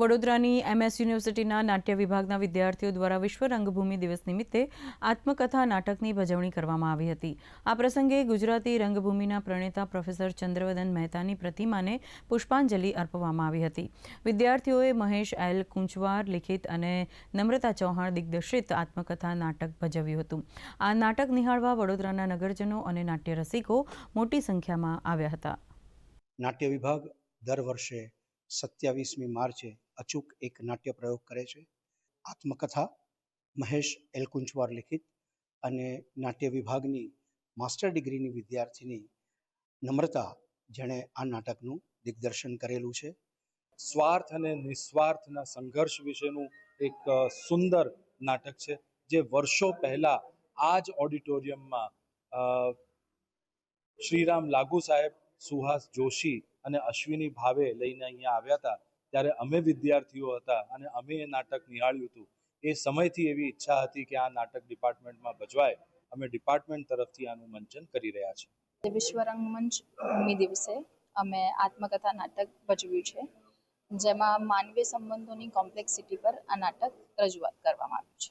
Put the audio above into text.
વડોદરાની એમએસ યુનિવર્સિટીના નાટ્ય વિભાગના વિદ્યાર્થીઓ દ્વારા વિશ્વ રંગભૂમિ દિવસ નિમિત્તે આત્મકથા નાટકની ભજવણી કરવામાં આવી હતી. આ પ્રસંગે ગુજરાતી રંગભૂમિના પ્રણેતા પ્રોફેસર ચંદ્રવદન મહેતાની પ્રતિમાને પુષ્પાંજલિ અર્પવામાં આવી હતી. વિદ્યાર્થીઓએ મહેશ એલ કુંચવાર, લિખિત અને નમ્રતા ચૌહાણ દિગ્દર્શિત આત્મકથા નાટક ભજવ્યું હતું. આ નાટક નિહાળવા વડોદરાના નગરજનો અને નાટ્ય રસિકો મોટી સંખ્યામાં આવ્યા હતા. નાટ્ય વિભાગ દર વર્ષે સત્યાવીસમી માર્ચે અચૂક એક નાટ્ય પ્રયોગ કરે છે. આત્મકથા, મહેશ એલકુંચવાર લિખિત અને નાટ્ય વિભાગની માસ્ટર ડિગ્રીની વિદ્યાર્થીની નમ્રતા જેણે આ નાટકનું દિગ્દર્શન કરેલું છે. સ્વાર્થ અને નિસ્વાર્થના સંઘર્ષ વિશેનું એક સુંદર નાટક છે, જે વર્ષો પહેલા આ જ ઓડિટોરિયમમાં શ્રીરામ લાગુ સાહેબ, સુહાસ જોશી અને અશ્વિની ભાવે લઈને અહીંયા આવ્યા હતા. ત્યારે અમે વિદ્યાર્થીઓ હતા અને અમે એ નાટક નિહાળ્યું હતું. એ સમયથી એવી ઈચ્છા હતી કે આ નાટક ડિપાર્ટમેન્ટમાં ભજવાય. અમે ડિપાર્ટમેન્ટ તરફથી આનું મંચન કરી રહ્યા છીએ. વિશ્વ રંગમંચ ભૂમિ દિવસે અમે આત્મકથા નાટક ભજવ્યું છે, જેમાં માનવીય સંબંધોની કોમ્પ્લેક્સિટી પર આ નાટક રજૂઆત કરવામાં આવ્યું છે.